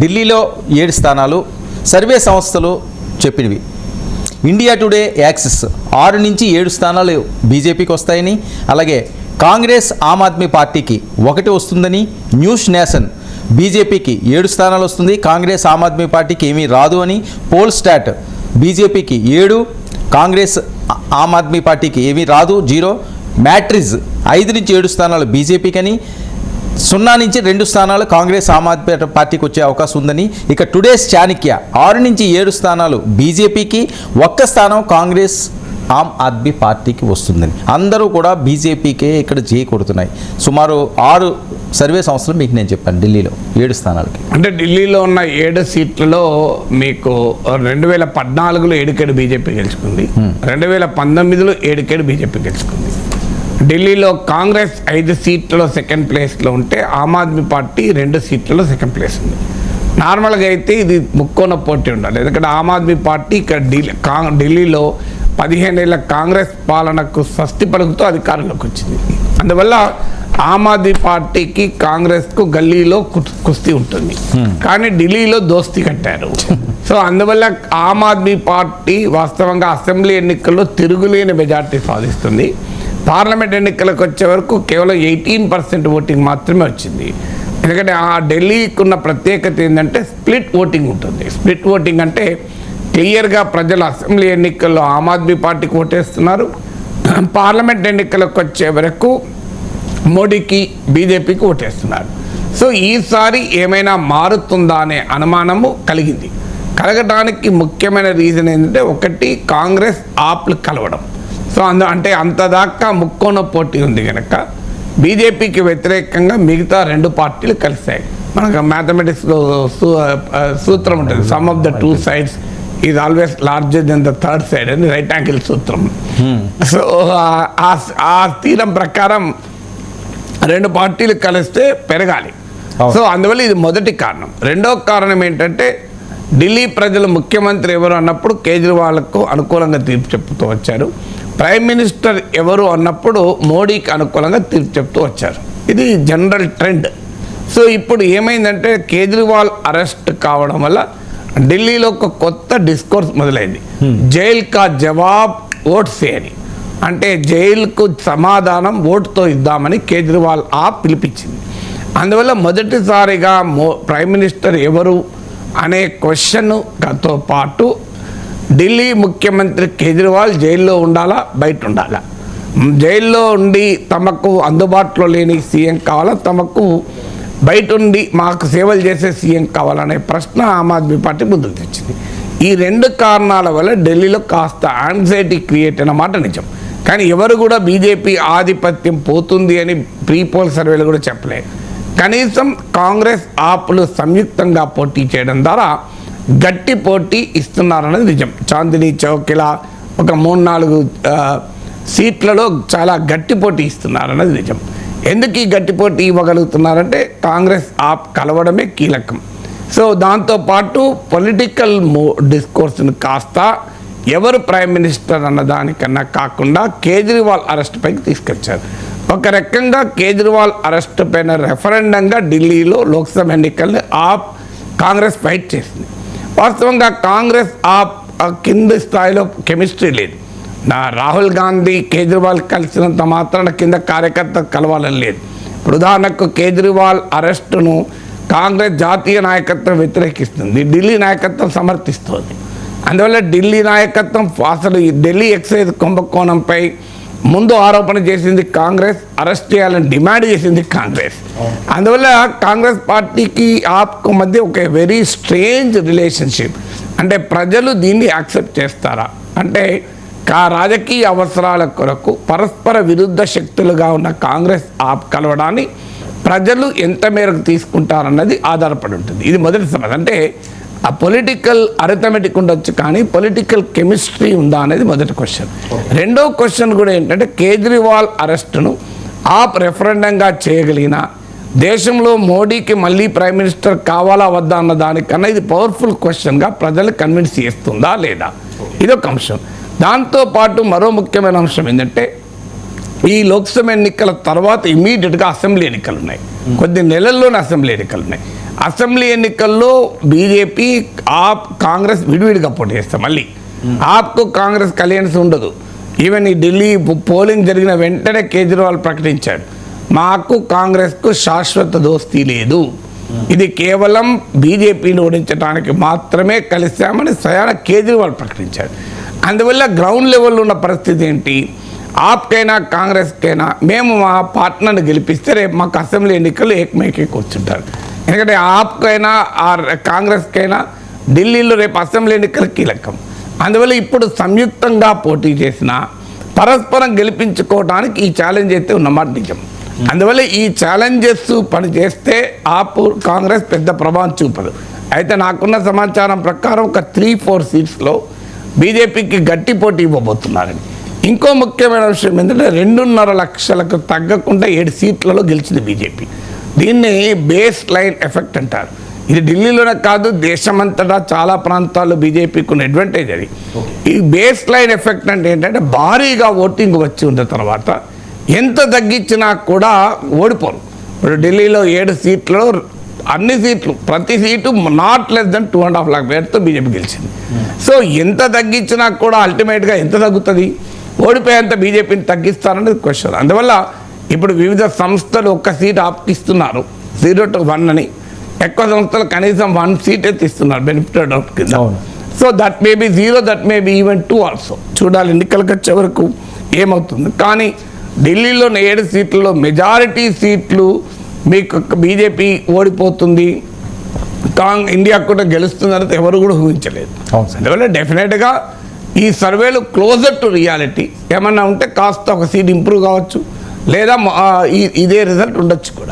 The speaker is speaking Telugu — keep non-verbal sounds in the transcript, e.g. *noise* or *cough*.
ఢిల్లీలో ఏడు స్థానాలు సర్వే సంస్థలు చెప్పినవి. ఇండియా టుడే యాక్సిస్ ఆరు నుంచి ఏడు స్థానాలు బీజేపీకి వస్తాయని అలాగే కాంగ్రెస్ ఆమ్ ఆద్మీ పార్టీకి ఒకటి వస్తుందని న్యూస్ నేషన్ బీజేపీకి ఏడు స్థానాలు వస్తుంది కాంగ్రెస్ ఆమ్ ఆద్మీ పార్టీకి ఏమీ రాదు అని పోల్ స్టాట్ బీజేపీకి ఏడు కాంగ్రెస్ ఆమ్ ఆద్మీ పార్టీకి ఏమీ రాదు జీరో మ్యాట్రిజ్ ఐదు నుంచి ఏడు స్థానాలు బీజేపీకి అని సున్నా నుంచి రెండు స్థానాలు కాంగ్రెస్ ఆమ్ ఆద్మీ పార్టీకి వచ్చే అవకాశం ఉందని. ఇక టుడేస్ చాణక్య ఆరు నుంచి ఏడు స్థానాలు బీజేపీకి ఒక్క స్థానం కాంగ్రెస్ ఆమ్ ఆద్మీ పార్టీకి వస్తుందని. అందరూ కూడా బీజేపీకే ఇక్కడ చేయి కొడుతున్నాయి. సుమారు ఆరు సర్వే సంస్థలు మీకు నేను చెప్పాను ఢిల్లీలో ఏడు స్థానాలకి. అంటే ఢిల్లీలో ఉన్న ఏడు సీట్లలో మీకు రెండు వేల పద్నాలుగులో ఏడుకేడు బీజేపీ గెలుచుకుంది. రెండు వేల పంతొమ్మిదిలో ఏడుకేడు బీజేపీ గెలుచుకుంది. ఢిల్లీలో కాంగ్రెస్ ఐదు సీట్లలో సెకండ్ ప్లేస్లో ఉంటే ఆమ్ ఆద్మీ పార్టీ రెండు సీట్లలో సెకండ్ ప్లేస్ ఉంది. నార్మల్గా అయితే ఇది ముక్కోన పోటీ ఉండాలి. ఎందుకంటే ఆమ్ ఆద్మీ పార్టీ ఇక్కడ ఢిల్లీ కా ఢిల్లీలో పదిహేనేళ్ళ కాంగ్రెస్ పాలనకు స్వస్తి పలుకుతూ అధికారంలోకి వచ్చింది. అందువల్ల ఆమ్ ఆద్మీ పార్టీకి కాంగ్రెస్కు గల్లీలో కుస్తీ ఉంటుంది. కానీ ఢిల్లీలో దోస్తీ కట్టారు. *laughs* సో అందువల్ల ఆమ్ ఆద్మీ పార్టీ వాస్తవంగా అసెంబ్లీ ఎన్నికల్లో తిరుగులేని మెజార్టీ సాధిస్తుంది. పార్లమెంట్ ఎన్నికలకు వచ్చే వరకు కేవలం ఎయిటీన్ పర్సెంట్ ఓటింగ్ మాత్రమే వచ్చింది. ఎందుకంటే ఆ ఢిల్లీకి ఉన్న ప్రత్యేకత ఏంటంటే స్ప్లిట్ ఓటింగ్ ఉంటుంది. స్ప్లిట్ ఓటింగ్ అంటే క్లియర్గా ప్రజలు అసెంబ్లీ ఎన్నికల్లో ఆమ్ ఆద్మీ పార్టీకి ఓటేస్తున్నారు. పార్లమెంట్ ఎన్నికలకు వచ్చే వరకు మోడీకి బీజేపీకి ఓటేస్తున్నారు. సో ఈసారి ఏమైనా మారుతుందా అనే అనుమానము కలిగింది. కలగడానికి ముఖ్యమైన రీజన్ ఏంటంటే ఒకటి కాంగ్రెస్ ఆప్లు కలవడం. సో అందు అంటే అంతదాకా ముక్కోన పోటీ ఉంది కనుక బీజేపీకి వ్యతిరేకంగా మిగతా రెండు పార్టీలు కలిశాయి. మనకు మ్యాథమెటిక్స్లో సూత్రం ఉంటుంది. Sum of the two sides is always larger than the third side అని రైట్ యాంగిల్ సూత్రం. సో ఆ- ఆ తీరం ప్రకారం రెండు పార్టీలు కలిస్తే పెరగాలి. సో అందువల్ల ఇది మొదటి కారణం. రెండో కారణం ఏంటంటే ఢిల్లీ ప్రజలు ముఖ్యమంత్రి ఎవరు అన్నప్పుడు కేజ్రీవాల్కు అనుకూలంగా తీర్పు చెప్తూ వచ్చారు. ప్రైమ్ మినిస్టర్ ఎవరు అన్నప్పుడు మోడీకి అనుకూలంగా తీర్పు చెప్తూ వచ్చారు. ఇది జనరల్ ట్రెండ్. సో ఇప్పుడు ఏమైందంటే కేజ్రీవాల్ అరెస్ట్ కావడం వల్ల ఢిల్లీలో ఒక కొత్త డిస్కోర్స్ మొదలైంది. జైల్ కా జవాబ్ ఓట్సే అని అంటే జైలుకు సమాధానం ఓటుతో ఇద్దామని కేజ్రీవాల్ ఆ పిలిపించింది. అందువల్ల మొదటిసారిగా మో ప్రైమ్ మినిస్టర్ ఎవరు అనే క్వశ్చన్తో పాటు ఢిల్లీ ముఖ్యమంత్రి కేజ్రీవాల్ జైల్లో ఉండాలా? బయట ఉండాలా? జైల్లో ఉండి తమకు అందుబాటులో లేని సీఎం కావాలా? తమకు బయట ఉండి మాకు సేవలు చేసే సీఎం కావాలనే ప్రశ్న ఆమ్ ఆద్మీ పార్టీ ముందుకు తెచ్చింది. ఈ రెండు కారణాల వల్ల ఢిల్లీలో కాస్త యాంగ్జైటీ క్రియేట్ అయిన మాట నిజం. కానీ ఎవరు కూడా బీజేపీ ఆధిపత్యం పోతుంది అని ప్రీ పోల్ సర్వేలు కూడా చెప్పలేదు. కనీసం కాంగ్రెస్ ఆపులు సంయుక్తంగా పోటీ చేయడం ద్వారా గట్టి పోటీ ఇస్తున్నారన్నది నిజం. చాందిని చౌక్ ఇలా ఒక మూడు నాలుగు సీట్లలో చాలా గట్టి పోటీ ఇస్తున్నారన్నది నిజం. ఎందుకు ఈ గట్టి పోటీ ఇవ్వగలుగుతున్నారంటే కాంగ్రెస్ ఆప్ కలవడమే కీలకం. సో దాంతోపాటు పొలిటికల్ మూ డిస్కోర్స్ను కాస్త ఎవరు ప్రైమ్ మినిస్టర్ అన్న దానికన్నా కాకుండా కేజ్రీవాల్ అరెస్ట్ పైకి తీసుకొచ్చారు. ఒక రకంగా కేజ్రీవాల్ అరెస్ట్ పైన రెఫరెండంగా ఢిల్లీలో లోక్సభ ఎన్నికల్ని ఆప్ కాంగ్రెస్ ఫైట్ చేసింది. వాస్తవంగా కాంగ్రెస్ ఆప్ ఆ కింది స్థాయిలో కెమిస్ట్రీ లేదు. నా రాహుల్ గాంధీ కేజ్రీవాల్ కలిసినంత మాత్రాన కింద కార్యకర్త కలవాలని లేదు. ఇప్పుడు ఉదాహరణకు కేజ్రీవాల్ అరెస్టును కాంగ్రెస్ జాతీయ నాయకత్వం వ్యతిరేకిస్తుంది ఢిల్లీ నాయకత్వం సమర్థిస్తుంది. అందువల్ల ఢిల్లీ నాయకత్వం అసలు ఢిల్లీ ఎక్సైజ్ కుంభకోణంపై ముందు ఆరోపణ చేసింది కాంగ్రెస్ అరెస్ట్ చేయాలని డిమాండ్ చేసింది కాంగ్రెస్. అందువల్ల కాంగ్రెస్ పార్టీకి ఆప్కు మధ్య ఒక వెరీ స్ట్రేంజ్ రిలేషన్షిప్ అంటే ప్రజలు దీన్ని యాక్సెప్ట్ చేస్తారా? అంటే కా రాజకీయ అవసరాల కొరకు పరస్పర విరుద్ధ శక్తులుగా ఉన్న కాంగ్రెస్ ఆప్ కలవడాన్ని ప్రజలు ఎంత మేరకు తీసుకుంటారన్నది ఆధారపడి ఉంటుంది. ఇది మొదటి సమస్య. అంటే ఆ పొలిటికల్ అరిథమెటిక్ ఉండొచ్చు కానీ పొలిటికల్ కెమిస్ట్రీ ఉందా అనేది మొదటి క్వశ్చన్ రెండో క్వశ్చన్ కూడా ఏంటంటే కేజ్రీవాల్ అరెస్టును ఆప్ రెఫరెండంగా చేయగలిగిన దేశంలో మోడీకి మళ్ళీ ప్రైమ్ మినిస్టర్ కావాలా వద్దా అన్న దానికన్నా ఇది పవర్ఫుల్ క్వశ్చన్గా ప్రజలు కన్విన్స్ చేస్తుందా లేదా? ఇదొక అంశం. దాంతోపాటు మరో ముఖ్యమైన అంశం ఏంటంటే ఈ లోక్సభ ఎన్నికల తర్వాత ఇమీడియట్గా అసెంబ్లీ ఎన్నికలు ఉన్నాయి. కొద్ది నెలల్లోనే అసెంబ్లీ ఎన్నికలు ఉన్నాయి. అసెంబ్లీ ఎన్నికల్లో బీజేపీ ఆప్ కాంగ్రెస్ విడివిడిగా పోటీ చేస్తాం మళ్ళీ. ఆప్కు కాంగ్రెస్ కళ్యాణ్స్ ఉండదు. ఈవెన్ ఈ ఢిల్లీ పోలింగ్ జరిగిన వెంటనే కేజ్రీవాల్ ప్రకటించాడు. మాకు కాంగ్రెస్కు శాశ్వత దోస్తీ లేదు. ఇది కేవలం బీజేపీని ఓడించడానికి మాత్రమే కలిశామని స్వయాన కేజ్రీవాల్ ప్రకటించాడు. అందువల్ల గ్రౌండ్ లెవెల్లో ఉన్న పరిస్థితి ఏంటి? ఆప్కైనా కాంగ్రెస్కైనా మేము మా పార్ట్నర్ని గెలిపిస్తే రేపు మాకు అసెంబ్లీ ఎన్నికలు ఏకమేకే కూర్చుంటారు. ఎందుకంటే ఆప్కైనా ఆర్ కాంగ్రెస్కైనా ఢిల్లీలో రేపు అసెంబ్లీ ఎన్నికలు కీలకం. అందువల్ల ఇప్పుడు సంయుక్తంగా పోటీ చేసిన పరస్పరం గెలిపించుకోవడానికి ఈ ఛాలెంజ్ అయితే ఉన్నమాట నిజం. అందువల్ల ఈ ఛాలెంజెస్ పని చేస్తే ఆపు కాంగ్రెస్ పెద్ద ప్రభావం చూపదు. అయితే నాకున్న సమాచారం ప్రకారం ఒక త్రీ ఫోర్ సీట్స్లో బీజేపీకి గట్టి పోటీ ఇవ్వబోతున్నారని ఇంకో ముఖ్యమైన విషయం ఏంటంటే రెండున్నర లక్షలకు తగ్గకుండా ఏడు సీట్లలో గెలిచింది బీజేపీ. దీన్ని బేస్ లైన్ ఎఫెక్ట్ అంటారు. ఇది ఢిల్లీలోనే కాదు దేశమంతటా చాలా ప్రాంతాల్లో బీజేపీకి ఉన్న అడ్వాంటేజ్ అది. ఈ బేస్ లైన్ ఎఫెక్ట్ అంటే ఏంటంటే భారీగా ఓటింగ్ వచ్చి ఉన్న తర్వాత ఎంత తగ్గించినా కూడా ఓడిపోరు. ఇప్పుడు ఢిల్లీలో ఏడు సీట్లు అన్ని సీట్లు ప్రతి seat not less than two and half lakh పేరుతో బీజేపీ గెలిచింది. సో ఎంత తగ్గించినా కూడా అల్టిమేట్గా ఎంత తగ్గుతుంది? ఓడిపోయేంత బీజేపీని తగ్గిస్తారనేది క్వశ్చన్ అందువల్ల ఇప్పుడు వివిధ సంస్థలు ఒక్క సీట్ ఆపిస్తున్నారు జీరో టు వన్ అని. ఎక్కువ సంస్థలు కనీసం వన్ సీట్ అయితే ఇస్తున్నారు బెనిఫిటెడ్ అవుట్ కింద. So that may be zero that may be even two also చూడాలి ఎన్నికలకు వచ్చే వరకు ఏమవుతుంది. కానీ ఢిల్లీలో ఏడు సీట్లలో మెజారిటీ సీట్లు మీకు బీజేపీ ఓడిపోతుంది. కాంగ్ ఇండియా కూడా గెలుస్తుందని ఎవరు కూడా ఊహించలేదు. అందువల్ల డెఫినెట్గా ఈ సర్వేలు క్లోజర్ టు రియాలిటీ ఏమన్నా ఉంటే కాస్త ఒక సీట్ ఇంప్రూవ్ కావచ్చు. లేదా మా- ఇదే రిజల్ట్ ఉండొచ్చు కూడా.